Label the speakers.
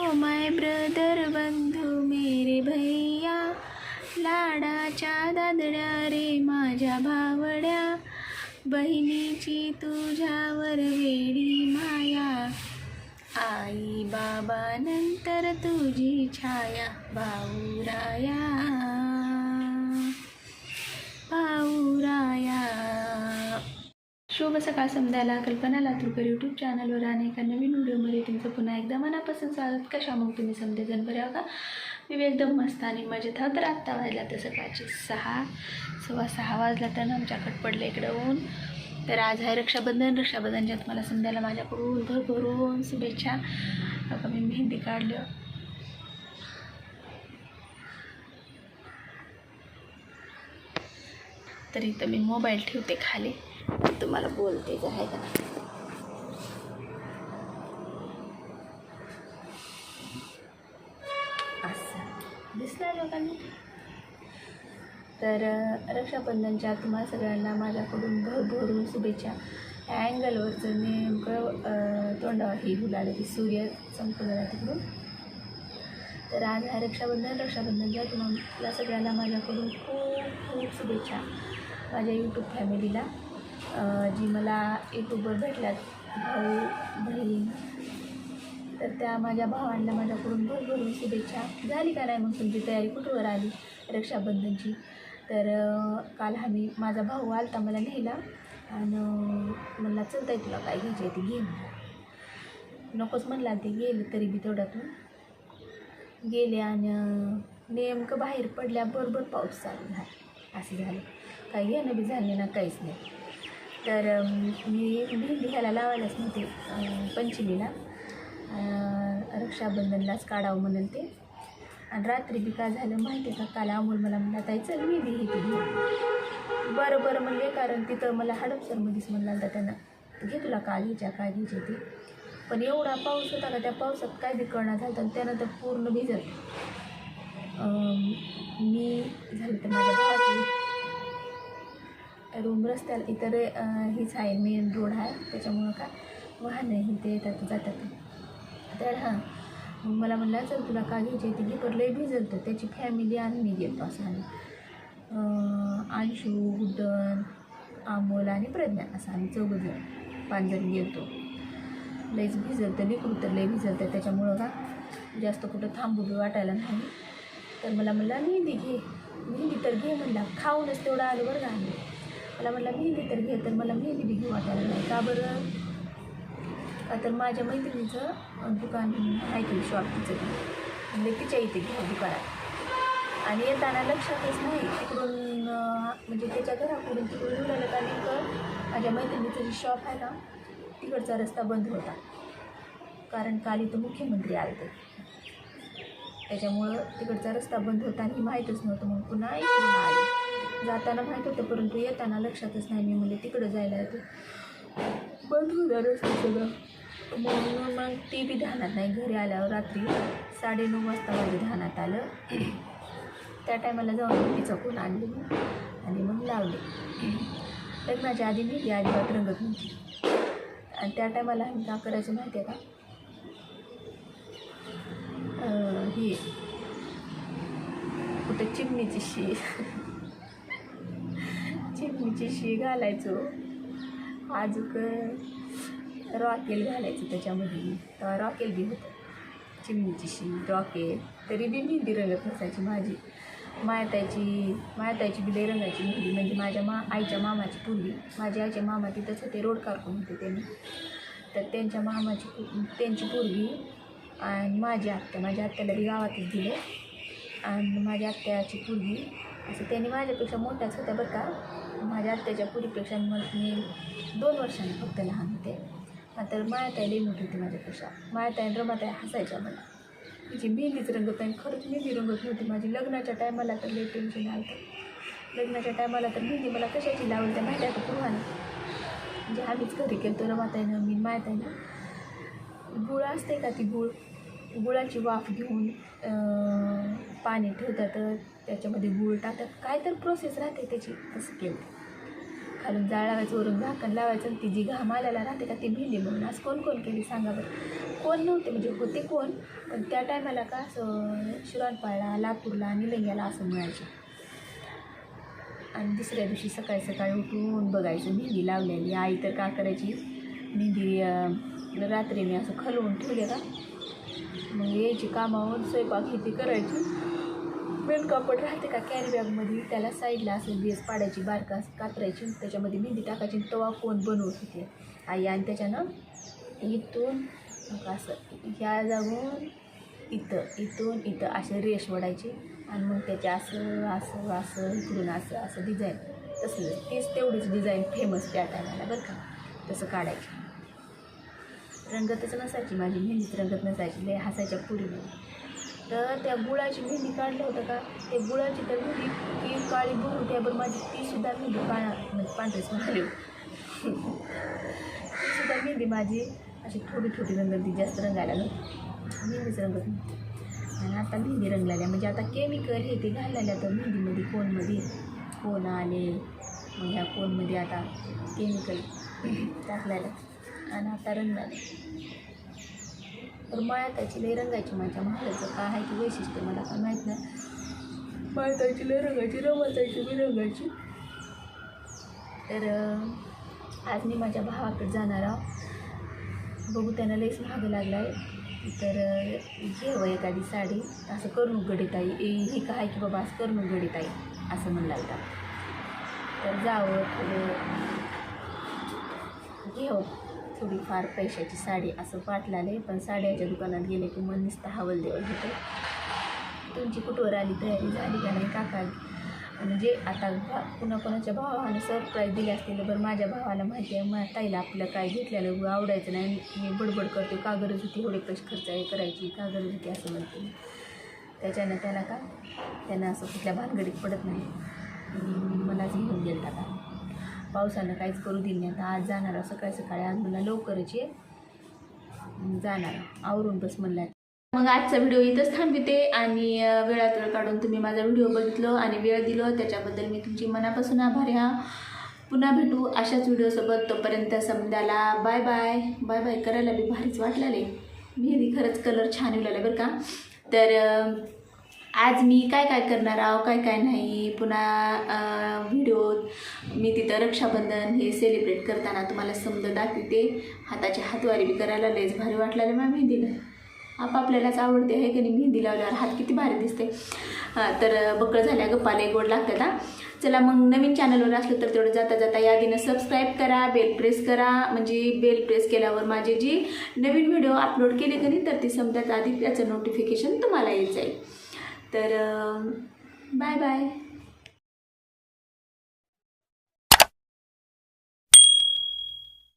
Speaker 1: Oh my brother बंधू मेरे भैया लाडाच्या दादड्या रे माझ्या भावड्या बहिणीची तुझ्यावर वेडी माया आई बाबा नंतर तुझी छाया भाऊराया भाऊराया शुभ सकाळ समजायला. कल्पना लातूरकर यूट्यूब चॅनलवर आणि एका नवीन व्हिडिओमध्ये तुमचं पुन्हा एकदा मनापासून स्वागत. कशा मग तुम्ही समजेजण बरे का? मी एकदम मस्त आणि मजेत हा तर आत्ता वाजला तर सकाळचे सहा सव्वा सहा वाजला तर आमच्याकडे पडलं इकडं ऊन तर आज आहे रक्षाबंधन. रक्षाबंधनच्या मला समजायला माझ्याकडून भरभरून शुभेच्छा. आता मी मेहंदी काढलं. तर इथं मी मोबाईल ठेवते खाली. तुम्हाला बोलते आहे का असं. दिसणार लोकांनी? तर रक्षाबंधनच्या तुम्हाला सगळ्यांना माझ्याकडून भरभरून शुभेच्छा. अँगलवरचं नेमकं अं, तोंडावर ही गुलाल की सूर्य संपूर्ण तिकडून तर आज हा रक्षाबंधन रक्षाबंधनच्या तुम्हाला सगळ्यांना माझ्याकडून खूप खूप शुभेच्छा. माझ्या यूट्यूब फॅमिलीला जी मला यूट्यूबवर भेटल्यात भाऊ बहीण तर त्या माझ्या भावांना माझ्याकडून भरभरून शुभेच्छा. झाली का नाही मग तुमची तयारी? कुठवर आली रक्षाबंधनची? तर काल आम्ही माझा भाऊ आलता मला न्यायला आणि म्हणला चलताय तुला काय घ्यायची आहे ती घे म्हणला. नकोच म्हणला ते गेले तरी बी तेवढ्यातून. गेले आणि नेमकं बाहेर पडल्या बरोबर पाऊस चालू झाला. असं झालं. काही घेणं बी झालं ना काहीच नाही. तर मी मेहंदी ह्याला लावायलाच नव्हते पंचमीला. रक्षाबंधनलाच काढावं म्हणून ते. आणि रात्री बी काय झालं माहिती आहे का? काल अमोल मला म्हणला ताई चल मी बी घेते बरं बरं म्हणले कारण तिथं मला हडपसरमध्येच म्हणला होता त्यांना घे तुला काय घ्यायच्या काय घ्यायचे ते. पण एवढा पाऊस होता का त्या पावसात काय बी कळणार झालं तर त्यानं तर पूर्ण भिजत. मी झालं तर माझ्या भावाची रूम रस्त्याला इतर हीच आहे मेन रोड आहे. त्याच्यामुळं काय? वाहनंही ते येतात जातात. तर हां मग मला म्हणलं चल तुला का घ्यायची ती घे पर लय भिजल तर. त्याची फॅमिली आणि मी गेलो असं आम्ही अंशू गुड्डन अमोल आणि प्रज्ञा असं आम्ही चौघजण पाच येतो लयच लईच भिजल तर लिकरू लई त्याच्यामुळं का? जास्त कुठं थांबू बी वाटायला नाही. तर मला म्हणला मेहंदी घे मेहंदी तर घे म्हणला. खाऊनच तेवढं आलं बरं का आम्ही. मला म्हटलं मेहंदी तर घे तर मला मेहंदी बी घेऊ वाटायला नाही का बरं? का तर माझ्या मैत्रिणीचं दुकान आहे की शॉप तिचं म्हणजे तिच्या इथे घेऊ दुकानात. आणि येताना लक्षातच नाही तिकडून म्हणजे त्याच्या घराकडून तिकडून निघालं का नेमकं माझ्या मैत्रिणीचं जे शॉप आहे ना तिकडचा रस्ता बंद होता. कारण काल इथं मुख्यमंत्री आले ते त्याच्यामुळं तिकडचा रस्ता बंद होता आणि माहीतच नव्हतं. मग पुन्हा इकडून आले. जाताना माहीत होतं परंतु येताना लक्षातच नाही. मी म्हणजे तिकडं जायला येतो. बंद होता सगळं. म्हणून मग ती बी ध्यानात नाही. घरी आल्यावर रात्री साडेनऊ वाजता माझं ध्यानात आलं. त्या टायमाला जाऊन तिचं कोण आणली. आणि मग लावले. लग्नाच्या आधी मी ती अजिबात रंगत नव्हती आणि त्या टायमाला आम्ही का करायचं माहिती आहे का? हे ही कुठं चिमणीची शी. चिमणीची शी घालायचो. आजूक रॉकेल घालायचं त्याच्यामध्ये. तेव्हा रॉकेल बी होतं. चिमणीची शी रॉकेल. तरी बी मेहंदी रंगत नसायची माझी. मायताची मायताची बी रंगाची मेहंदी. म्हणजे माझ्या मा आईच्या मामाची पूर्वी माझ्या आईच्या मामा तिथंच होते रोड कारकून होते त्यांनी. तर त्यांच्या मामाची त्यांची पूर्वी आणि माझी आत्या माझ्या आत्याला बी गावातच दिले. आणि माझ्या आत्याची पूर्वी असं त्यांनी माझ्यापेक्षा मोठ्याच होत्या बरं का. माझ्या आत्याच्या पुरीपेक्षा मग मी दोन वर्षांनी फक्त लहान होते. तर मायाताई मोठी होती माझ्यापेक्षा. मायाताई रमाताई हसायच्या मला. तिची मेहंदीच रंगत नाही खरंच मेहंदी रंगत नव्हती माझी. लग्नाच्या टायमाला तर लई टेन्शन आलं होतं. लग्नाच्या टायमाला तर मेहंदी मला कशाची लावली त्या माहिती आता पूर्वाने? म्हणजे आम्हीच घरी केलं तर रमाताईनं मी मायाताईनं गुळ असते का ती गुळ? गुळाची वाफ घेऊन पाणी ठेवतात त्याच्यामध्ये गुळ टाकतात. काय तर प्रोसेस राहते त्याची. तसं केलं. खालून जाळ लावायचं वरून झाकण लावायचं आणि ती जी घाम आलेला राहते का ती भेंडी म्हणून. आज कोण कोण केली सांगा बरं. कोण नव्हते म्हणजे होते कोण पण त्या टायमाला का असं शिराणपाळला लातूरला निलंग्याला असं मिळायचे. आणि दुसऱ्या दिवशी सकाळी सकाळी उठून बघायचं मेहंदी लावलेली आई तर का करायची? मेहंदी रात्री रात्रीने असं खलवून ठेवले का? मग यायची कामावर स्वयंपाक हे ती करायची. मेन कापड राहते का कॅरी बॅगमध्ये त्याला साईडला असं बेस पाडायची बारका असं कातरायची त्याच्यामध्ये मेहंदी टाकायची तवा कोण बनवत होते. आई आणि त्याच्यानं इथून मग असं ह्या जागून इथं इथून इथं असे रेश वडायचे आणि मग त्याच्या असं असं असं इकडून असं असं डिझाईन तसलं तेच तेवढीच डिझाईन फेमस त्या टायमाला बरं का. तसं काढायची. रंगतच नसायची माझी मेहंदीच रंगत नसायची लय हसायच्या पुरीमध्ये तर त्या गुळाची मेहंदी काढलं होतं का? ते गुळाची तर मेहंदी ती काळी गुळ त्यावर माझी तीसुद्धा मेहंदी काळा म्हणजे पांढरीच म्हणाली. तीसुद्धा मेहंदी माझी अशी थोडी छोटी रंगत ती जास्त रंगायला नव्हती मेहंदीच रंगत नव्हती. आणि आता मेहंदी रंगलेल्या म्हणजे आता केमिकल हे ते घाललेल्या तर मेहंदीमध्ये कोणमध्ये? कोण आले? मग ह्या कोणमध्ये आता केमिकल टाकलेलं? आणि आता रंगलाले तर मळ्याताची लय रंगायची माझ्या महालाचं काय आहे की वैशिष्ट्य मला काय माहीत नाही. मळतायची लय रंगायची रमतायची मी रंगायची तर आज मी माझ्या भावाकडे जाणार आहो. बघू त्यांना लईच महाग लागला आहे तर घेव एखादी साडी. असं करून गडीत आई ए हे काय की बाबा असं करून गडीत आई असं म्हणला होता तर जावं थोडं घेऊ थोडीफार पैशाची साडी असं पाटलाले पण साड्याच्या दुकानात गेले की मन नुसतं हवल देवल होते. तुमची कुठवर आली तयारी झाली का नाही काका? म्हणजे आता भा पुन्हा कोणाच्या भावानं सरप्राईज दिले असतील बरं माझ्या भावाला माहिती आहे. मा ताईला आपलं काय घेतलेलं आवडायचं नाही. मी बडबड करते. का गरज होती एवढे पैसे खर्च आहे करायची. का गरज होती असं म्हणते त्याच्यानं त्याला का? त्यांना असं कुठल्या भानगडीत पडत नाही. मलाच घेऊन गेलं आता पावसानं काहीच करू दिलं नाही. आता आज जाणार आहे. सकाळी सकाळी आज मला लवकरच ये. जाणार आवरून बस म्हणला मग आजचा व्हिडिओ इथंच थांबविते आणि वेळात वेळ काढून तुम्ही माझा व्हिडिओ बघितलं आणि वेळ दिलं त्याच्याबद्दल मी तुमची मनापासून आभारी हा. पुन्हा भेटू अशाच व्हिडिओसोबत तोपर्यंत समजाला बाय बाय. बाय बाय करायला बी भारीच वाटलेले मेहंदी खरंच कलर छान येऊ बरं का. तर आज मी काय काय करणार आहो काय काय नाही. पुन्हा व्हिडिओ मी तिथं रक्षाबंधन हे सेलिब्रेट करताना तुम्हाला समजा दाखवते. हाताची हातवारी बी करायला लयच भारी वाटलेलं मॅम मेहंदीला. आपापल्यालाच आवडते आहे की नाही? मेहंदी लावल्यावर हात किती भारी दिसते. तर बकळ झाल्या गप्पाले गोड लागतात हा. चला मग नवीन चॅनलवर असलं तर तेवढं जाता जाता यादीनं सबस्क्राईब करा बेल प्रेस करा. म्हणजे बेल प्रेस केल्यावर माझे जी नवीन व्हिडिओ अपलोड केले की नाही तर ती समजात आधी त्याचं नोटिफिकेशन तुम्हाला येत जाईल. तर बाय बाय.